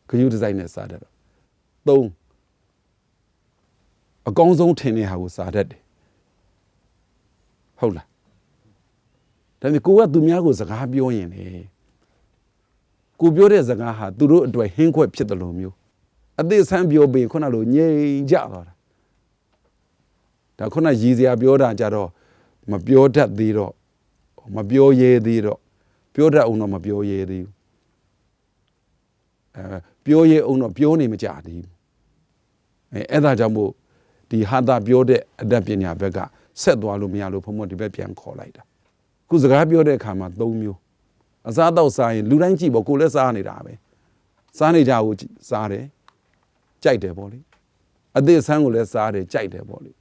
ခရူးဒီဇိုင်းနဲ့စားတတ်တော့သုံးအကောင်းဆုံးထင်တဲ့ဟာကိုစားတတ်တယ်ဟုတ်လား ဒါပေမဲ့ကိုကသူများကိုစကားပြောရင်လေကိုပြောတဲ့စကားဟာသူတို့အတွက်ဟင်းခွက်ဖြစ်တယ်လို့မျိုးအသေးဆန်းပြောပြီးခုနလိုငြိမ်ကြသွားတာဒါခုနရည်စရာပြောတာကြတော့မပြောတတ်သေးတော့မပြောရဲသေးတော့ပြောတတ်အောင်တော့မပြောရဲသေးဘူးအဲပြောရဲအောင်တော့ပြောနေမကြသေးဘူးအဲအဲ့ဒါကြောင့်မို့ဒီဟာတာပြောတဲ့အတတ်ပညာဘက်ကဆက်သွားလို့မရလို့ဘုံဘုံဒီဘက်ပြန်ခေါ်လိုက်တာ ခုစကားပြောတဲ့အခါမှာ၃မျိုးအစားတော့စားရင်လူတိုင်းကြည့်ပေါ့ကိုလည်းစားနေတာပဲစားနေကြကိုစားတယ်ကြိုက်တယ်ပေါ့လေအသေးဆန်းကိုလည်းစားတယ်ကြိုက်တယ်ပေါ့လေ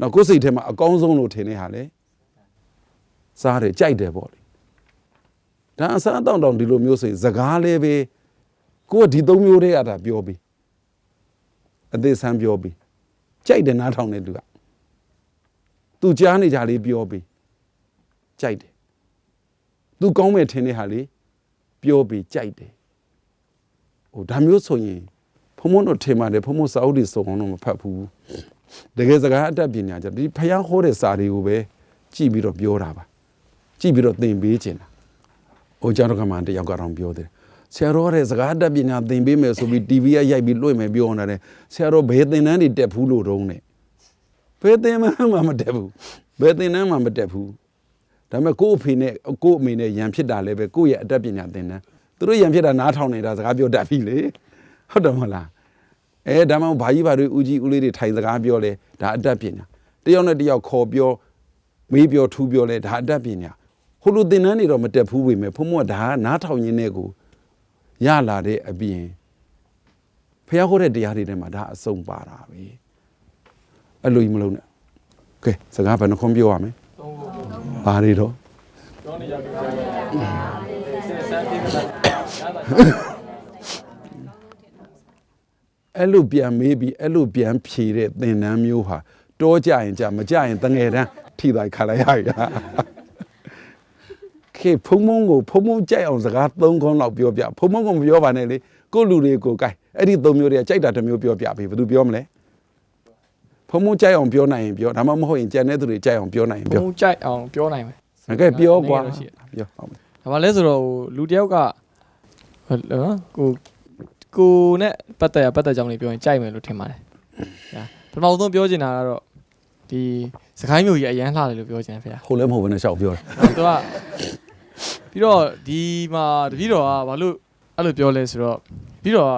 နောက်ကိုယ်စိတ်ထဲမှာအကောင်းဆုံးလို့ထင်တဲ့ဟာလေစားတယ်ကြိုက်တယ်ပေါ့လေဒါအစားတော့တောင်ဒီလိုမျိုးဆိုရင်စကားလည်းပဲကိုကဒီ၃မျိုးတည်းအတာပြောပြီးအသေးဆန်းပြောပြီးကြိုက်တယ်နားထောင်တဲ့လူကသူကြားနေကြလေးပြောပြီး ကြိုက်တယ်သူကောင်းမဲ့ထင်တဲ့ဟာလေးပြောပြီးကြိုက်တယ်ဟိုဒါမျိုးဆိုရင်ဖုံဖုံတို့ထင်ပါတယ်ဖုံဖုံစာအုပ်တွေစုံအောင်တော့မဖတ်ဘူးတကယ်စကားအတတ်ပညာကြဒီဖျားဟောတဲ့စာတွေကိုပဲကြည့်ပြီးတော့ပြောတာပါကြည့်ပြီးတော့သင်ပေးခြင်းတာဟိုကြောင့်တော့ကမှတယောက်ကတော့ပြောတယ်ဆရာတော်ရဲ့စကားအတတ်ပညာသင်ပေးမယ်ဆိုပြီး TV ကရိုက်ပြီးလွှင့်မယ်ပြောနေတာတယ်ဆရာတော်ဘယ်သင်တန်းတွေတက်ဘူးလို့တုံးနဲ့ဘယ်သင်မှမတက်ဘူးဘယ်သင်တန်းမှမတက်ဘူး ဒါပေမဲ့ကိုယ့်အဖေနဲ့ကိုယ့်အမေနဲ့ရန်ဖြစ်တာလည်းပဲကိုယ့်ရဲ့အတတ်ပညာသင်တန်းသူတို့ရန်ဖြစ်တာနားထောင်နေတာစကားပြောတတ်ပြီလေဟုတ်တယ်မဟုတ်လားအဲဒါမှမဟုတ်ဘာကြီးဘာတွေဦးကြီးဦးလေးတွေထိုင်စကားပြောလဲဒါအတတ်ပညာတယောက်နဲ့တယောက်ခေါ်ပြောမေးပြောထူးပြောလဲဒါအတတ်ပညာဟိုလိုသင်တန်းတွေတော့မတက်ဘူးပဲဖုံမကဒါကနားထောင်ရင်းနဲ့ကိုရလာတဲ့အပြင်ဖះခေါ်တဲ့တရားတွေထဲမှာဒါအစုံပါတာပဲအဲ့လိုကြီးမလုံးနဲ့ကဲစကားဘယ်နှခွန်ပြောရမလဲ ဘာတွေတော့အဲ့လိုပြန်မေးပြီးအဲ့လိုပြန်ဖြေတဲ့သင်တန်းမျိုးဟာတောကြရင်ကြမကြရင်တငယ်တန်းထိသွားခါလိုက်ရရခေဖုံမုံကိုဖုံမုံကြိုက်အောင်စကားသုံးခေါင်းလောက်ပြောပြဖုံမုံကမပြောပါနဲ့လေကိုယ့်လူတွေကိုကိုက်အဲ့ဒီသုံးမျိုးတွေကကြိုက်တာတစ်မျိုးပြောပြပြီဘယ်သူပြောမလဲ ဖုံမုံကြိုက်အောင်ပြောနိုင်ရင်ပြောဒါမှမဟုတ်ရင်ကြံတဲ့သူတွေကြိုက်အောင်ပြောနိုင်ရင်ပြောဘုံကြိုက်အောင်ပြောနိုင်မယ်ငါကဲပြောကွာနည်းနည်းတော့ရှိတယ်ပြောဟုတ်မယ်ဒါမှလဲဆိုတော့ဟိုလူတစ်ယောက်ကဟိုနော်ကိုကိုနဲ့ပတ်သက်ရပတ်သက်ကြောင်းလေးပြောရင်ကြိုက်မယ်လို့ထင်ပါတယ်။ဒါပထမဆုံးပြောချင်တာကတော့ဒီစကိုင်းမျိုးကြီးအရန်လှတယ်လို့ပြောချင်တယ်ဖေ။ဟုတ်လည်းမဟုတ်ဘဲနဲ့ရှောက်ပြောတယ်သူကပြီးတော့ဒီမှာတပည့်တော်ကဘာလို့အဲ့လိုပြောလဲဆိုတော့ပြီးတော့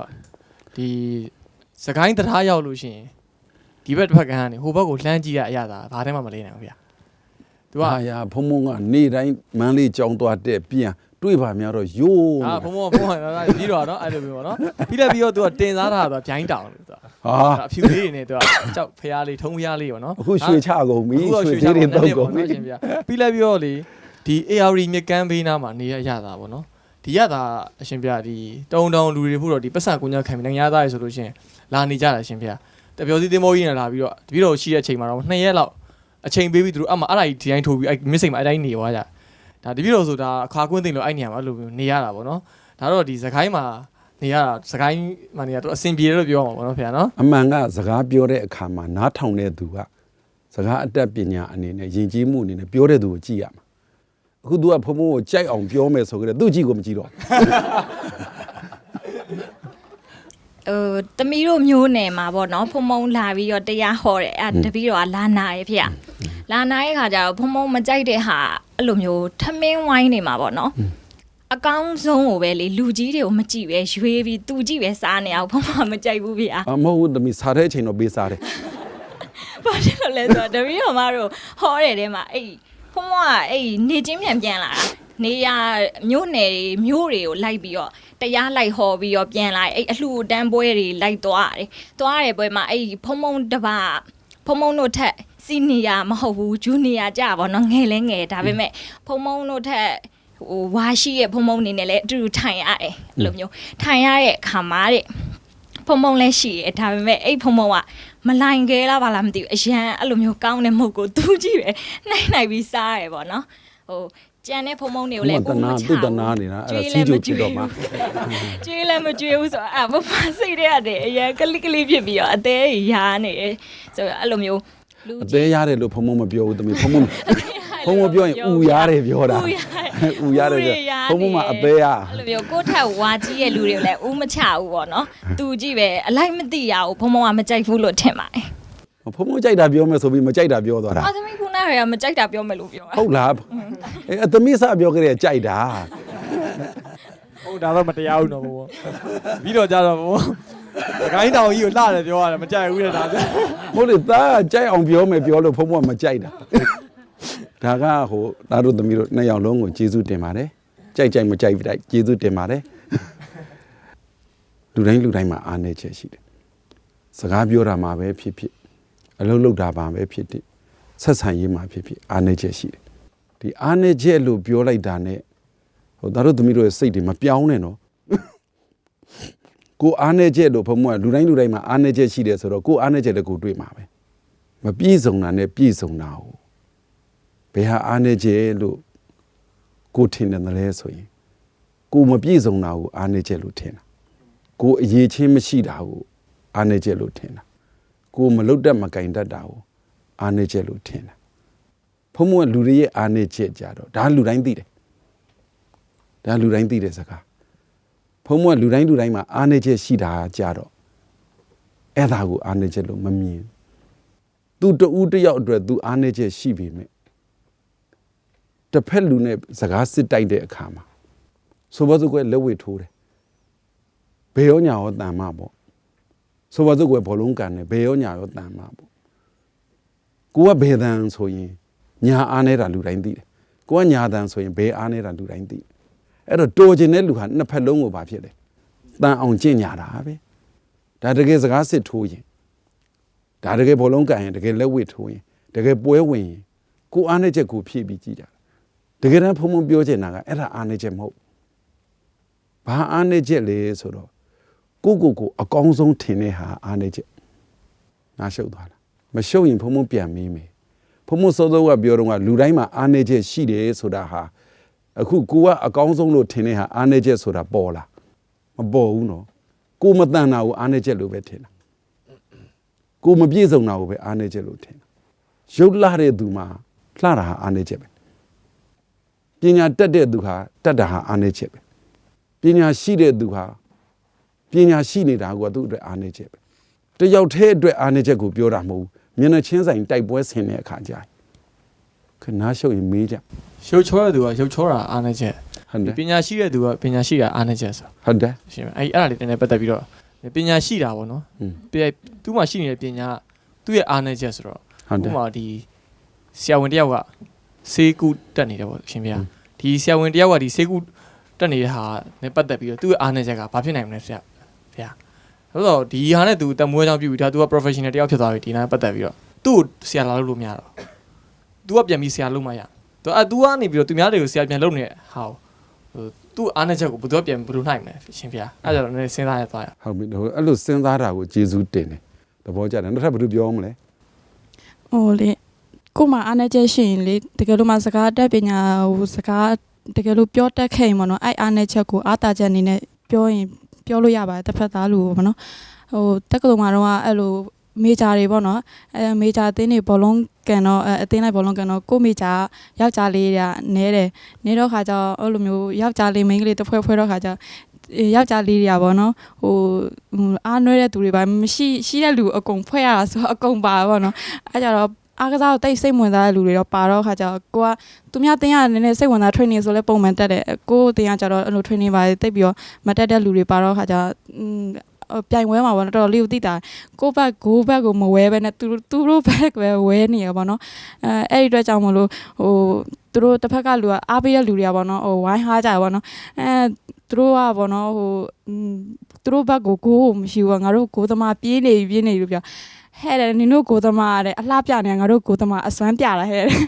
ဒီစကိုင်းတရားရောက်လို့ရှိရင် ဒီဘက်တစ်ဖက်ကန်းကနေဟိုဘက်ကိုလှမ်းကြည့်ရအရသာဘာထဲမှမလေးနိုင်ဘူးဗျာသူကဟာရဖုံဖုံကနေတိုင်းမန်းလေးကြောင်းသွားတဲ့ပြန်တွေ့ပါများတော့ယိုးဟာဘုံဘုံဘုံဟာပြီးတော့နော်အဲ့လိုမျိုးပေါ့နော်ပြီးလည်းပြီးတော့သူကတင်စားတာသူကဂျိုင်းတောင်လို့သူကဟာအဖြူလေးတွေနဲ့သူကကြောက်ဖျားလေးထုံးဖျားလေးပေါ့နော်အခုရွှေချကုန်ပြီရွှေချတွေတော့ကုန်ပြီပြီးလည်းပြီးတော့လေဒီ ARD မြကန်းဘေးနားမှာနေရရတာပေါ့နော်ဒီရတာအရှင်ပြဒီတုံတုံလူတွေဖို့တော့ဒီပတ်စံကုညာခံပြီးနိုင်ငံသားတွေဆိုလို့ရှင်လာနေကြတာအရှင်ပြ တပြောစီသင်္ဘောကြီးနဲ့လာပြီးတော့တပည့်တော်ရှိတဲ့အချိန်မှာတော့နှစ်ရက်လောက်အချိန်ပေးပြီးသူတို့အမှအဲ့ဒါကြီးဒီတိုင်းထိုးပြီးအဲ့ miss မှာအဲ့တိုင်းနေသွားကြဒါတပြည့်တော်ဆိုတာအခါကွင်းသိမ့်လို့အဲ့နေရာမှာအဲ့လိုမျိုးနေရတာပေါ့နော်ဒါတော့ဒီစကိုင်းမှာနေရတာစကိုင်းမှာနေရတော့အဆင်ပြေတယ်လို့ပြောမှာပေါ့နော်ဖေနော်အမှန်ကစကားပြောတဲ့အခါမှာနားထောင်တဲ့သူကစကားအတတ်ပညာအနေနဲ့ယဉ်ကျေးမှုအနေနဲ့ပြောတဲ့သူကိုကြည့်ရမှာအခု तू ကဖုံဖုံကိုကြိုက်အောင်ပြောမယ်ဆိုကြတယ်သူကြည့်ကိုမကြည့်တော့ ဟိုတမီးတို့မျိုးနယ်မှာပေါ့နော်ဖုံဖုံလာပြီးတော့တရားဟောတယ်အဲ့တပီးတော့လာနာရဲ့ဖေ။လာနာရဲ့ခါကျတော့ဖုံဖုံမကြိုက်တဲ့ဟာအဲ့လိုမျိုးထမင်းဝိုင်းနေမှာပေါ့နော်။အကောင်းဆုံးကိုပဲလေလူကြီးတွေကိုမကြည့်ပဲရွေးပြီးသူကြည့်ပဲစားနေအောင်ဖုံဖုံမကြိုက်ဘူးဖေအမဟုတ်ဘူးသမီးစားတဲ့အချိန်တော့ပေးစားတယ်။ဘာဖြစ်လို့လဲဆိုတော့တပီးတော်မတို့ဟောတဲ့တဲမှာအဲ့ဖုံဖုံကအဲ့နေချင်းပြန်ပြန်လာတာနေရမျိုးနယ်တွေမျိုးတွေကိုလိုက်ပြီးတော့ တရားလိုက်ဟောပြီးတော့ပြန်လာအဲ့အလှူတန်းပွဲတွေလိုက်သွားတယ်။သွားရတဲ့ပွဲမှာအဲ့ဖုံဖုံတပါဖုံဖုံတို့ထက်စီနီယာမဟုတ်ဘူးဂျူနီယာကြပါတော့ငယ်လဲငယ်ဒါပေမဲ့ဖုံဖုံတို့ထက်ဟိုဝါရှိရဲ့ဖုံဖုံနေနဲ့လည်းအတူတူထိုင်ရတယ်အဲ့လိုမျိုးထိုင်ရတဲ့အခါမှာတဲ့ဖုံဖုံလည်းရှိရဲ့ဒါပေမဲ့အဲ့ဖုံဖုံကမလိုင်ခဲလားပါလားမသိဘူးအရန်အဲ့လိုမျိုးကောင်းတဲ့မဟုတ်ကိုသူကြည့်ပဲနိုင်နိုင်ပြီးစားရတယ်ပေါ့နော်ဟို ကြံတဲ့ဖုံဖုံတွေကိုလည်းတနာသူတနာနေတာအဲ့ဒါစီးကြည့်ဖြစ်တော့မှာကျွေးလည်းမကျွေးဘူးဆိုတော့အဲ့ဘာမှစိတ်ထဲရတယ်အရင်ကလိကလိဖြစ်ပြီးတော့အသေးရာနေတယ်ဆိုတော့အဲ့လိုမျိုးလူအသေးရတယ်လို့ဖုံဖုံမပြောဘူးသမီးဖုံဖုံဖုံဖုံပြောရင်ဥရတယ်ပြောတာဥရတယ်ဥရတယ်ပြောဖုံဖုံမှာအသေးရအဲ့လိုမျိုးကိုယ့်ထက်ဝါကြီးရဲ့လူတွေကိုလည်းဥမချဘူးပေါ့နော်သူကြည့်ပဲအလိုက်မသိရဘူးဘုံဘုံကမကြိုက်ဘူးလို့ထင်ပါတယ် ဖုံဖုံကြိုက်တာပြောမယ်ဆိုပြီးမကြိုက်တာပြောသွားတာအော်သမီးခုနကမကြိုက်တာပြောမယ်လို့ပြောတာဟုတ်လားအဲအသမီးစပြောကြတဲ့ကြိုက်တာဟုတ်ဒါတော့မတရားဘူးနော်ဘောပြီးတော့ကြတော့ဘောစကိုင်းတောင်ကြီးကိုလှတယ်ပြောရတယ်မကြိုက်ဘူးလေဒါဆိုဟုတ်လေသားကြိုက်အောင်ပြောမယ်ပြောလို့ဖုံဖုံကမကြိုက်တာဒါကဟိုသားတို့သမီးတို့နှစ်ယောက်လုံးကိုကျေးဇူးတင်ပါတယ်ကြိုက်ကြိုက်မကြိုက်ဘူးတိုက်ကျေးဇူးတင်ပါတယ်လူတိုင်းလူတိုင်းမှာအားနည်းချက်ရှိတယ်စကားပြောတာမှာပဲဖြစ်ဖြစ် အလုပ်လုပ်တာမှာပဲဖြစ်ဖြစ်ဆက်ဆံရေးမှာဖြစ်ဖြစ်အားနည်းချက်ရှိတယ်ဒီအားနည်းချက်လို့ပြောလိုက်တာ ਨੇ ဟိုသားတို့သမီးတို့ရဲ့စိတ်တွေမပြောင်းနဲ့နော်ကိုအားနေချက်လို့ဘုံမကလူတိုင်းလူတိုင်းမှာအားနေချက်ရှိတယ်ဆိုတော့ကိုအားနေချက်လည်းကိုတွေ့မှာပဲမပြည့်စုံတာနဲ့ပြည့်စုံတာကိုဘယ်ဟာအားနေချက်လို့ကိုထင်တယ်လဲဆိုရင်ကိုမပြည့်စုံတာကိုအားနေချက်လို့ထင်တာကိုအရေးချင်းမရှိတာကိုအားနေချက်လို့ထင်တာ ကိုမလုတ်တက်မကင်တတ်တာကိုအားနေချက်လို့ထင်တာဘုံမကလူတွေရဲ့အားနေချက်ကြတော့ဒါလူတိုင်းသိတယ်ဒါလူတိုင်းသိတဲ့စကားဖုံးမကလူတိုင်းလူတိုင်းမှာအားနေချက်ရှိတာကြတော့အဲ့ဒါကိုအားနေချက်လို့မမြင်သူတူတယောက်အတွက်သူအားနေချက်ရှိပြီမဲ့တစ်ဖက်လူနဲ့စကားစစ်တိုက်တဲ့အခါမှာဆိုပါစို့ကွယ်လက်ဝဲထိုးတယ်ဘေရောညာရောတန်မပေါ့ ဆိုပါစို့ကွယ်ဘောလုံးကန်တယ်ဘေရောညာရောတန်မပေါ့ကိုကဘေတန်ဆိုရင်ညာအားနေတာလူတိုင်းသိတယ်ကိုကညာတန်ဆိုရင်ဘေအားနေတာလူတိုင်းသိတယ်အဲ့တော့တော်ကျင်တဲ့လူဟာနှစ်ဖက်လုံးကိုဘာဖြစ်လဲတန်အောင်ကျင့်ညာတာပဲဒါတကယ်စကားစစ်ထိုးရင်ဒါတကယ်ဘောလုံးကန်ရင်တကယ်လက်ဝစ်ထိုးရင်တကယ်ပွဲဝင်ရင်ကိုအားနေချက်ကိုဖြည့်ပြီးကြည့်ကြတာတကယ်တမ်းဖုံဖုံပြောချင်တာကအဲ့ဒါအားနေချက်မဟုတ်ဘာအားနေချက်လဲဆိုတော့ ကိုကိုကိုအကောင်းဆုံးထင်တဲ့ဟာအားနေချက်ငါရှုပ်သွားတာမရှုပ်ရင်ဖုံဖုံပြန်မေးမယ်ဖုံဖုံစောစောကပြောတော့ကလူတိုင်းမှာအားနေချက်ရှိတယ်ဆိုတာဟာအခုကိုကအကောင်းဆုံးလို့ထင်တဲ့ဟာအားနေချက်ဆိုတာပေါ်လာမပေါ်ဘူးနော်ကိုမတန်တာကိုအားနေချက်လို့ပဲထင်တာကိုမပြည့်စုံတာကိုပဲအားနေချက်လို့ထင်တာရုပ်လှတဲ့သူမှာလှတာဟာအားနေချက်ပဲပညာတက်တဲ့သူဟာတက်တာဟာအားနေချက်ပဲပညာရှိတဲ့သူဟာပ ညာရှိနေတာကသူ့အတွက်အားနေချက်ပဲတယောက်တည်းအတွက်အားနေချက်ကိုပြောတာမဟုတ်ဘူးမျက်နှာချင်းဆိုင်တိုက်ပွဲဆင်တဲ့အခါကြာခဏရှုပ်ရင်မေးကြရုပ်ချောတဲ့သူကရုပ်ချောတာအားနေချက်ဟုတ်တယ်ပညာရှိတဲ့သူကပညာရှိတာအားနေချက်ဆိုဟုတ်တယ်ရှင်းမအဲ့အဲ့ဒါလေးတင်းနေပတ်သက်ပြီးတော့ပညာရှိတာပေါ့နော်อืมပြသူ့မှာရှိနေတဲ့ပညာကသူ့ရဲ့အားနေချက်ဆိုတော့ဟုတ်တယ်ဥပမာဒီဆရာဝန်တယောက်ကစေကူတက်နေတယ်ပေါ့ရှင်ဗျာဒီဆရာဝန်တယောက်ကဒီစေကူတက်နေတဲ့ဟာနဲ့ပတ်သက်ပြီးတော့သူ့ရဲ့အားနေချက်ကဘာဖြစ်နိုင်မလဲဆရာ ဗျာဆိုတော့ဒီဟာနဲ့သူတမွေးချောင်းပြုပြီးဒါ तू က professional တယောက်ဖြစ်သွားပြီဒီနားပတ်သက်ပြီးတော့သူ့ကိုဆရာလာလို့လို့မရတော့ तू ကပြန်ပြီးဆရာလုပ်မှရတော့အဲ तू ကနေပြီးတော့သူများတွေကိုဆရာပြန်လုပ်နေတဲ့ဟာကိုဟိုသူ့အားနေချက်ကိုဘယ်သူကပြန်ဘယ်လိုနိုင်မလဲရှင်ဗျာအဲ့ဒါကြောင့်လည်းစဉ်းစားရသွားရ ဟုတ်ပြီဟိုအဲ့လိုစဉ်းစားတာကိုကျေးဇူးတင်တယ်သဘောကျတယ်နောက်ထပ်ဘာလို့ပြောမလဲ ဟိုလေ ကို့မှာအားနေချက်ရှိရင်လေတကယ်လို့မှစကားတက်ပညာဟိုစကားတကယ်လို့ပြောတတ်ခဲ့ရင်ပေါ့နော်အဲ့အားနေချက်ကိုအားတာချက်အနေနဲ့ပြောရင် ပြောလို့ရပါတယ်တစ်ဖက်သားလူကိုပေါ့နော်ဟိုတက္ကသိုလ်မှာတော့အဲ့လိုမေဂျာတွေပေါ့နော်အဲမေဂျာအသင်းတွေဘောလုံးကန်တော့အဲအသင်းလိုက်ဘောလုံးကန်တော့ကိုမေဂျာယောက်ျားလေးတွေကနဲတယ်နဲတော့ခါကျတော့အဲ့လိုမျိုးယောက်ျားလေးမိန်းကလေးတစ်ဖွဲဖွဲတော့ခါကျတော့အေးယောက်ျားလေးတွေကပေါ့နော်ဟိုဟိုအားနွဲတဲ့သူတွေပါမရှိရှိတဲ့လူအကုန်ဖွဲ့ရတာဆိုတော့အကုန်ပါပေါ့နော်အဲကြတော့ အားကစားကိုတိတ်စိတ်ဝင်စားတဲ့လူတွေတော့ပါတော့ခါကျတော့ကိုကသူများတင်ရနည်းနည်းစိတ်ဝင်စား training ဆိုလဲပုံမှန်တက်တယ်ကိုတင်ရကျတော့အဲ့လို training ပါတိတ်ပြီးတော့မတက်တဲ့လူတွေပါတော့ခါကျတော့ပြိုင်ပွဲမှာပေါ့နော်တော်တော်လေးကိုသိတာကိုဘက်ဂိုးဘက်ကိုမဝဲပဲနဲ့သူတို့သူတို့ဘက်ပဲဝဲနေရပေါ့နော်အဲအဲ့ဒီအတွက်ကြောင့်မလို့ဟိုသူတို့တစ်ဖက်ကလူကအားပေးတဲ့လူတွေကပေါ့နော်ဟိုဝိုင်းဟားကြတယ်ပေါ့နော်အဲသူတို့ကပေါ့နော်ဟိုသူတို့ဘက်ကိုဂိုးကိုမရှိဘူးငါတို့ဂိုးသမားပြေးနေပြီပြေးနေပြီလို့ပြော ဟဲ့တယ်နင်တို့ကိုသမားတဲ့အလှပြနေငါတို့ကိုသမားအစွမ်းပြတာဟဲ့တယ်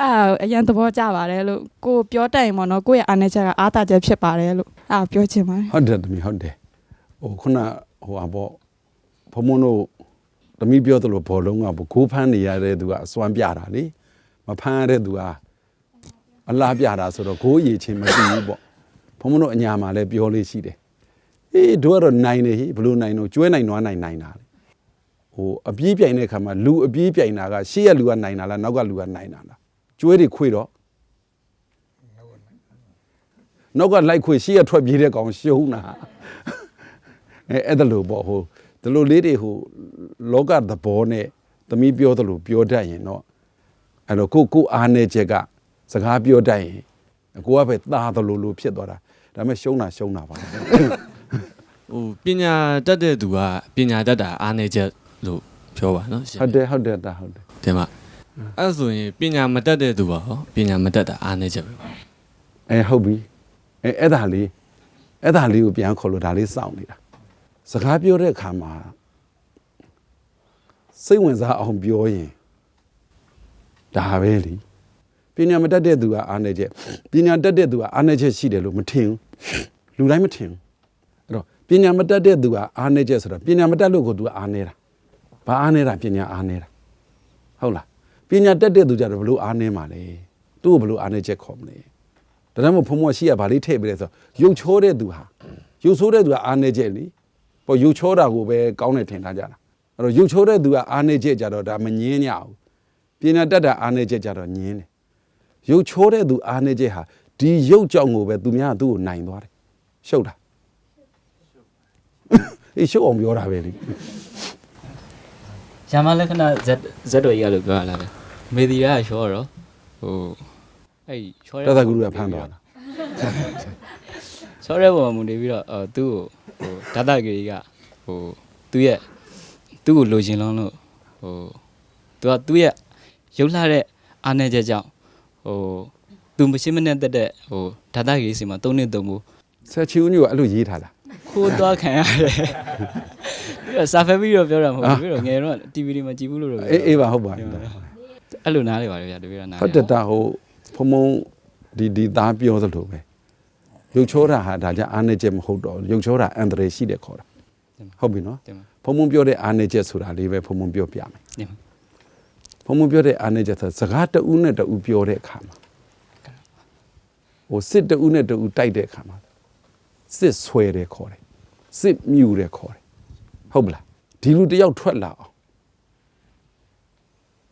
အာအရန်သဘောကျပါတယ်လို့ကိုပြောတတ်ရင်ပေါ့နော်ကိုယ့်ရဲ့အားနေချက်ကအားတာချက်ဖြစ်ပါတယ်လို့အာပြောချင်ပါတယ်ဟုတ်တယ်တမီဟုတ်တယ်ဟိုခုနဟိုဟာပေါ့ဘုံမုံတို့တမီပြောသလိုဘောလုံးကဘကိုးဖမ်းနေရတဲ့သူကအစွမ်းပြတာလေမဖမ်းရတဲ့သူကအလားပြတာဆိုတော့ဂိုးရည်ချင်းမကြည့်ဘူးပေါ့ဘုံမုံတို့အညာမှာလည်းပြောလေးရှိတယ်အေးတို့ကတော့နိုင်တယ်ဟိဘလို့နိုင်တော့ကျွဲနိုင်နွားနိုင်နိုင်တာလေ ဟိုအပြေးပြိုင်တဲ့ခါမှာလူအပြေးပြိုင်တာကရှေ့ရလူကနိုင်တာလားနောက်ကလူကနိုင်တာလားကျွဲတွေခွေတော့နောက်ကလိုက်ခွေရှေ့ရထွက်ပြေးတဲ့ကောင်ရှုံးတာအဲအဲ့ဒါလို့ပေါ့ဟိုဒီလိုလေးတွေဟိုလောကသဘောနဲ့သမီးပြောသလိုပြောတတ်ရင်တော့အဲ့တော့ကိုကိုအားနေချက်ကစကားပြောတတ်ရင်ကိုကပဲသားသလိုလိုဖြစ်သွားတာဒါပေမဲ့ရှုံးတာရှုံးတာပါဟိုပညာတတ်တဲ့သူကပညာတတ်တာအားနေချက် လို့ပြောပါနော်ရှင်ဟုတ်တယ်ဟုတ်တယ်ဒါဟုတ်တယ်တင်ပါအဲ့ဒါဆိုရင်ပညာမတတ်တဲ့သူပါဟောပညာမတတ်တာအားနေချက်ပဲပါအဲဟုတ်ပြီအဲအဲ့ဒါလေးအဲ့ဒါလေးကိုပြန်ခေါ်လို့ဒါလေးစောင့်နေတာစကားပြောတဲ့အခါမှာစိတ်ဝင်စားအောင်ပြောရင်ဒါပဲလေပညာမတတ်တဲ့သူကအားနေချက်ပညာတတ်တဲ့သူကအားနေချက်ရှိတယ်လို့မထင်ဘူးလူတိုင်းမထင်ဘူးအဲ့တော့ပညာမတတ်တဲ့သူကအားနေချက်ဆိုတော့ပညာမတတ်လို့ကိုသူကအားနေတာ ဘာအားနေတာပညာအားနေတာဟုတ်လားပညာတတ်တဲ့သူကြတော့ဘလို့အားနေမှာလဲသူ့ကိုဘလို့အားနေချက်ခေါ်မလဲဒါကြောင့်မို့ဖုံမောရှိရဗာလေးထည့်ပေးလဲဆိုတော့ရုပ်ချောတဲ့သူဟာရုပ်ဆိုးတဲ့သူကအာနေချက်လीပေါ့ရုပ်ချောတာကိုပဲကောင်းတယ်ထင်ထားကြတာအဲ့တော့ရုပ်ချောတဲ့သူကအာနေချက်ကြတော့ဒါမငင်းညဘူးပညာတတ်တာအာနေချက်ကြတော့ငင်းတယ်ရုပ်ချောတဲ့သူအာနေချက်ဟာဒီရုပ်ကြောင့်ကိုပဲသူများကသူ့ကိုနိုင်သွားတယ်ရှုပ်တာအေးရှုပ်အောင်ပြောတာပဲလေ ရမလက္ခဏာ Z Z တော်ကြီးကလို့ပြောရလားဗျမေဒီယာရှောတော့ဟိုအဲ့ရှောတသဂုရုကဖမ်းသွားတာရှောတဲ့ပုံမှာမူနေပြီးတော့အော်သူ့ကိုဟိုဒါတာဂေကြီးကဟိုသူ့ရဲ့သူ့ကိုလိုချင်လုံးလို့ဟိုသူကသူ့ရဲ့ရုပ်လှတဲ့အားနေချက်ကြောင့်ဟိုသူမရှိမနဲ့တက်တဲ့ဟိုဒါတာဂေကြီးစီမှာ၃နှစ်သုံးဖို့ဆက်ချီဦးညိုကအဲ့လိုရေးထားတာခိုးသွားခံရတယ်ပြီးတော့ စာဖက်ပြီးတော့ပြောတာမဟုတ်ဘူးပြီးတော့ငယ်တော့ TV တွေမှာကြည့်ဘူးလို့တော့ပြောအေးအေးပါဟုတ်ပါပြီအဲ့လိုနားလေပါလေဗျာတပည့်တော့နားဟုတ်တယ်တာဟိုဖုံမုံဒီဒီသားပြောသလိုပဲရုပ်ချောတာဟာဒါကြအာနေချက်မဟုတ်တော့ရုပ်ချောတာအန္တရာယ်ရှိတယ်ခေါ်တာဟုတ်ပြီနော်တင်ပါဖုံမုံပြောတဲ့အာနေချက်ဆိုတာလေးပဲဖုံမုံပြောပြမယ်တင်ပါဖုံမုံပြောတဲ့အာနေချက်ဆိုစကားတဦးနဲ့တဦးပြောတဲ့အခါမှာဟိုစစ်တဦးနဲ့တဦးတိုက်တဲ့အခါမှာစစ်ဆွဲတယ်ခေါ်တယ်စစ်မြူတယ်ခေါ်တယ် ဟုတ်ပလားဒီလူတစ်ယောက်ထွက်လာအောင်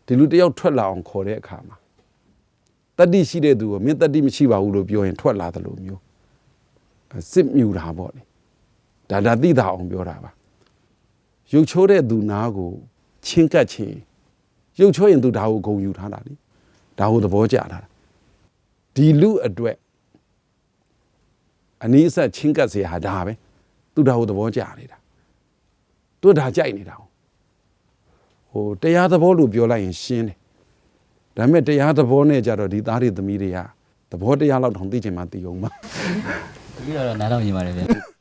ဒီလူတစ်ယောက်ထွက်လာအောင်ခေါ်တဲ့အခါမှာ တတ္တိရှိတဲ့သူကမင်းတတ္တိမရှိပါဘူးလို့ပြောရင်ထွက်လာတယ်လို့မျိုးအဲစစ်မြူတာပေါ့လေဒါဒါသိတာအောင်ပြောတာပါရုပ်ချိုးတဲ့သူနာကိုချင်းကပ်ချင်းရုပ်ချိုးရင်သူဒါကိုဂုံယူထားတာလေဒါကိုသဘောကျထားတာဒီလူအတွက်အနည်းဆက်ချင်းကပ်เสียဟာဒါပဲသူဒါကိုသဘောကျနေတာ သူဒါကြိုက်နေတာဟိုတရားသဘောလို့ပြောလိုက်ရင်ရှင်းတယ်ဒါပေမဲ့တရားသဘောနဲ့ကြတော့ဒီသားတွေသမီးတွေကသဘောတရားလောက်တောင်သိချင်မှသိအောင်ပါတပည့်တော့နားတော့မြင်ပါတယ်ဗျာ